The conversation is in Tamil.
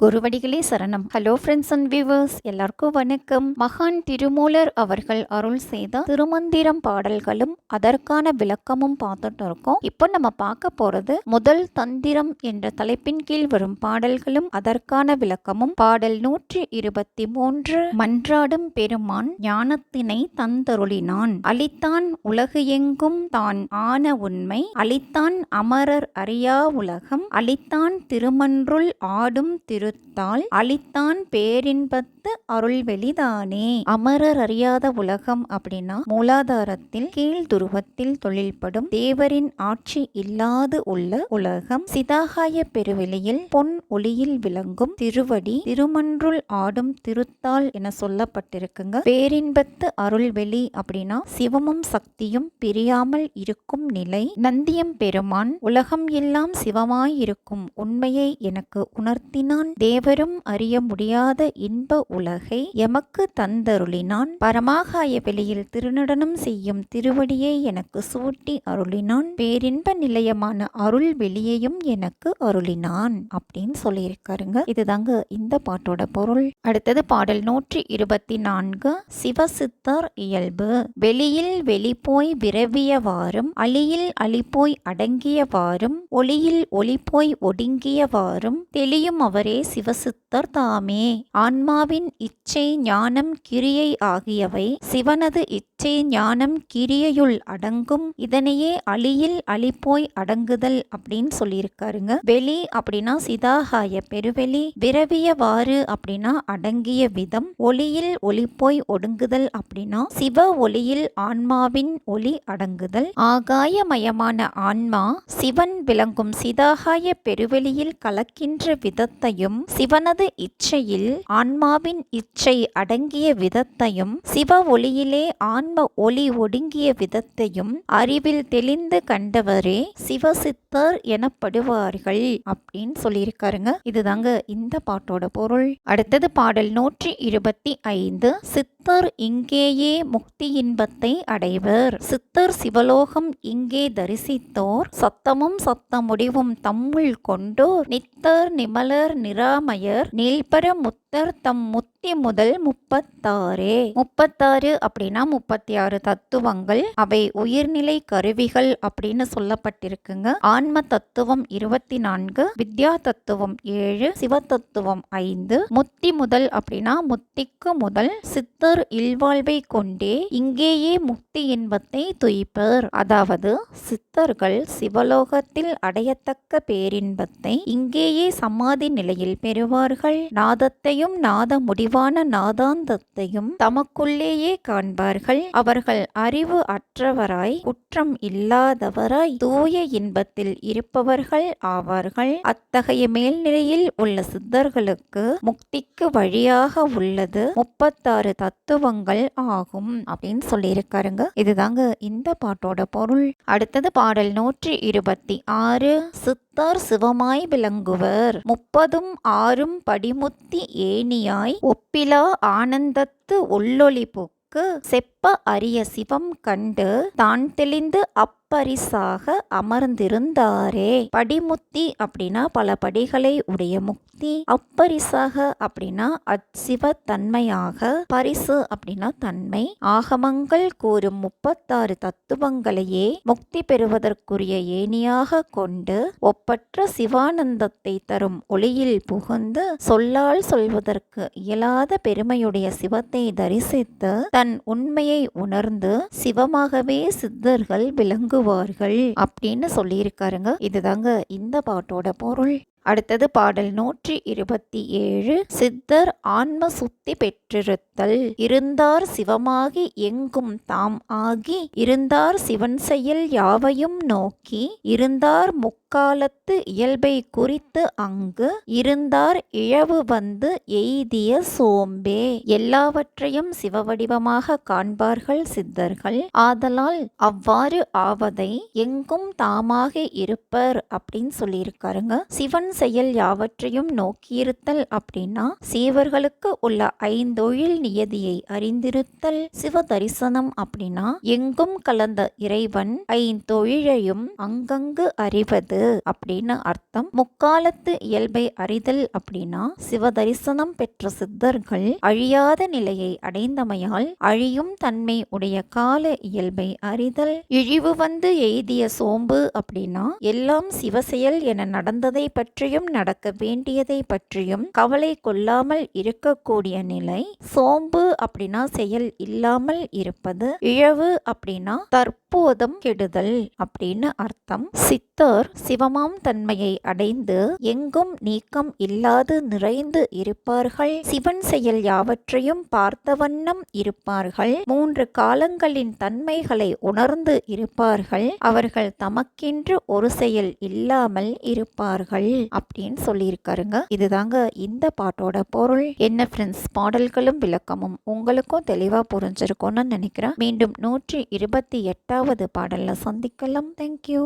குருவடிகளே சரணம். ஹலோ ஃப்ரெண்ட்ஸ் அண்ட் வியூவர்ஸ் எல்லாருக்கும் வணக்கம். மகான் திருமூலர் அவர்கள் அருள் செய்த திருமந்திரம் பாடல்களும் அதற்கான விளக்கமும் பார்த்துட்டு இருக்கோம். இப்போ நம்ம பார்க்க போறது முதல் தந்திரம் என்ற தலைப்பின் கீழ் வரும் பாடல்களும் அதற்கான விளக்கமும். பாடல் நூற்றி இருபத்தி மூன்று மன்றாடும் பெருமான் ஞானத்தினை தந்தருளினான். அளித்தான் உலகு எங்கும் தான் ஆன உண்மை. அளித்தான் அமரர் அறியா உலகம். அளித்தான் திருமன்றுள் ஆடும் திரு இருத்தால் அளித்தான் பேரின்பத்து அருள் வெளிதானே அமரர் அறியாத உலகம் அப்படின்னா மூலாதாரத்தில் கீழ் துருவத்தில் தொழில்படும் தேவரின் ஆட்சி இல்லாது உள்ள உலகம். சிதாகாய பெருவெளியில் பொன் ஒளியில் விளங்கும் திருவடி திருமன்றுள் ஆடும் திருத்தால் என சொல்லப்பட்டிருக்குங்க. பேரின்பத்து அருள்வெளி அப்படின்னா சிவமும் சக்தியும் பிரியாமல் இருக்கும் நிலை. நந்தியம் பெருமான் உலகம் எல்லாம் சிவமாயிருக்கும் உண்மையை எனக்கு உணர்த்தினான் தேவரும் அறிய முடியாத இன்ப உலகை எமக்கு தந்தருளினான். பரமாகாய வெளியில் திருநடனம் செய்யும் திருவடியை எனக்கு சூட்டி அருளினான். பேரின்ப நிலையமான அருள் வெளியையும் எனக்கு அருளினான் அப்படின்னு சொல்லியிருக்காருங்க. இதுதாங்க இந்த பாட்டோட பொருள். அடுத்தது பாடல் நூற்றி இருபத்தி நான்கு சிவசித்தர் இயல்பு. வெளியில் வெளிப்போய் விரவியவாறும் அழியில் அழிப்போய் அடங்கியவாறும் ஒளியில் ஒளிப்போய் ஒடுங்கியவாறும் தெளியும் அவரே சிவசித்தர் தாமே. ஆன்மாவின் இச்சை ஞானம் கிரியை ஆகியவை சிவனது இச்சை ஞானம் கிரியையுள் அடங்கும் இதனையே அழியில் அழிப்போய் அடங்குதல் அப்படின்னு சொல்லியிருக்காருங்க. வெளி அப்படின்னா சிதாகாய பெருவெளி விரவியவாறு அப்படின்னா அடங்கிய விதம் ஒளியில் ஒளிப்போய் ஒடுங்குதல் அப்படின்னா சிவ ஒளியில் ஆன்மாவின் ஒளி அடங்குதல். ஆகாயமயமான ஆன்மா சிவன் விளங்கும் சிதாகாய பெருவெளியில் கலக்கின்ற விதத்தையும் சிவனது இச்சையில் ஆன்மாவின் இச்சை அடங்கிய விதத்தையும் சிவ ஒளியிலே ஆன் ஆன்ம ஒளி ஒடுங்கிய விதத்தையும் அறிவில் தெளிந்து கண்டவரே சிவசித்தர் எனப்படுவார்கள் அப்படின்னு சொல்லியிருக்காருங்க. இதுதாங்க இந்த பாட்டோட பொருள். அடுத்தது பாடல் நூற்றி இருபத்தி ஐந்து சித்தர் இங்கேயே முக்தி இன்பத்தை அடைவர். சித்தர் சிவலோகம் இங்கே தரிசித்தோர். சத்தமும் சத்த முடிவும் தம்முள் கொண்டோர். நித்தர் நிமலர் நிராமயர். நீல்பர முத்தர் தம் முத்தி முதல் முப்பத்தாறே. முப்பத்தாறு அப்படின்னா முப்பத்தி ஆறு தத்துவங்கள். அவை உயிர்நிலை கருவிகள் அப்படின்னு சொல்லப்பட்டிருக்குங்க. ஆன்ம தத்துவம் இருபத்தி நான்கு வித்யா தத்துவம் ஏழு சிவ தத்துவம் ஐந்து. முத்தி முதல் அப்படின்னா முத்திக்கு முதல் சித்தர் இல்வாழ்வை கொண்டே இங்கேயே முக்தி இன்பத்தை துய்ப்பர். அதாவது சித்தர்கள் சிவலோகத்தில் அடையத்தக்க பேரின்பத்தை இங்கேயே சமாதி நிலையில் பெறுவார்கள். நாதத்தையும் நாத முடிவான நாதாந்தத்தையும் தமக்குள்ளேயே காண்பார்கள். அவர்கள் அறிவு அற்றவராய் குற்றம் இல்லாதவராய் தூய இன்பத்தில் இருப்பவர்கள் ஆவார்கள். அத்தகைய மேல்நிலையில் உள்ள சித்தர்களுக்கு முக்திக்கு வழியாக உள்ளது முப்பத்தாறு தத்துவங்கள் ஆகும் அப்படின்னு சொல்லியிருக்காருங்க. இதுதாங்க இந்த பாட்டோட பொருள். அடுத்தது பாடல் நூற்றி இருபத்தி ஆறு. சித்தார் சிவமாய் விளங்குவர். முப்பதும் ஆறும் படிமுத்தி ஏணியாய். ஒப்பிலா ஆனந்தத்து உள்ளொளிப்பு அரிய சிவம் கண்டு தான் தெளிந்து அப்பரிசாக அமர்ந்திருந்தாரே. படிமுத்தி அப்படின்னா பல படிகளை உடைய முக்தி. அப்பரிசாக அப்படின்னா அச்சிவ தன்மையாக பரிசு அப்படின்னா தன்மை. ஆகமங்கள் கூறும் முப்பத்தாறு தத்துவங்களையே முக்தி பெறுவதற்குரிய ஏணியாக கொண்டு ஒப்பற்ற சிவானந்தத்தை தரும் ஒளியில் புகுந்து சொல்லால் சொல்வதற்கு இயலாத பெருமையுடைய சிவத்தை தரிசித்து தன் உண்மையை உணர்ந்து சிவமாகவே சித்தர்கள் விளங்குவார்கள் அப்படின்னு சொல்லியிருக்காருங்க. இதுதாங்க இந்த பாட்டோட பொருள். அடுத்தது பாடல் நூற்றி இருபத்தி ஏழு. சித்தர் ஆன்ம சுத்தி பெற்றிருத்தல். இருந்தார் சிவமாகி எங்கும் தாம் ஆகி இருந்தார் சிவன் செயல் யாவையும் நோக்கி இருந்தார் அக்காலத்து இயல்பை குறித்து அங்கு இருந்தார் இழவு வந்து எய்திய சோம்பே. எல்லாவற்றையும் சிவவடிவமாக காண்பார்கள் சித்தர்கள். ஆதலால் அவ்வாறு ஆவதை எங்கும் தாமாக இருப்பர் அப்படின்னு சொல்லியிருக்காருங்க. சிவன் செயல் யாவற்றையும் நோக்கியிருத்தல் அப்படின்னா சீவர்களுக்கு உள்ள ஐந்தொழில் நியதியை அறிந்திருத்தல். சிவ தரிசனம் அப்படின்னா எங்கும் கலந்த இறைவன் ஐந்தொழிலையும் அங்கங்கு அறிவது. இருக்கிறது அப்படின்னு அர்த்தம். முக்காலத்து இயல்பை அறிதல் அப்படின்னா சிவதரிசனம் பெற்ற சித்தர்கள் அழியாத நிலையை அடைந்தமையால் அழியும் தன்மை உடைய கால இயல்பை அறிதல். இழிவு வந்து எய்திய சோம்பு அப்படின்னா எல்லாம் சிவசெயல் என நடந்ததை பற்றியும் நடக்க வேண்டியதை பற்றியும் கவலை கொள்ளாமல் இருக்கக்கூடிய நிலை. சோம்பு அப்படின்னா செயல் இல்லாமல் இருப்பது. இழவு அப்படின்னா தற்போதும் கெடுதல் அப்படின்னு அர்த்தம். சித் சித்தர் சிவமாம் தன்மையை அடைந்து எங்கும் நீக்கம் இல்லாது நிறைந்து இருப்பார்கள். சிவன் செயல் யாவற்றையும் பார்த்த வண்ணம் இருப்பார்கள். மூன்று காலங்களின் தன்மைகளை உணர்ந்து இருப்பார்கள். அவர்கள் தமக்கென்று ஒரு செயல் இல்லாமல் இருப்பார்கள் அப்படின்னு சொல்லியிருக்காருங்க. இதுதாங்க இந்த பாட்டோட பொருள். என்ன ஃப்ரெண்ட்ஸ் பாடல்களும் விளக்கமும் உங்களுக்கும் தெளிவா புரிஞ்சிருக்கும்னு நினைக்கிறேன். மீண்டும் நூற்றி இருபத்தி எட்டாவது பாடல்ல சந்திக்கலாம். தேங்க்யூ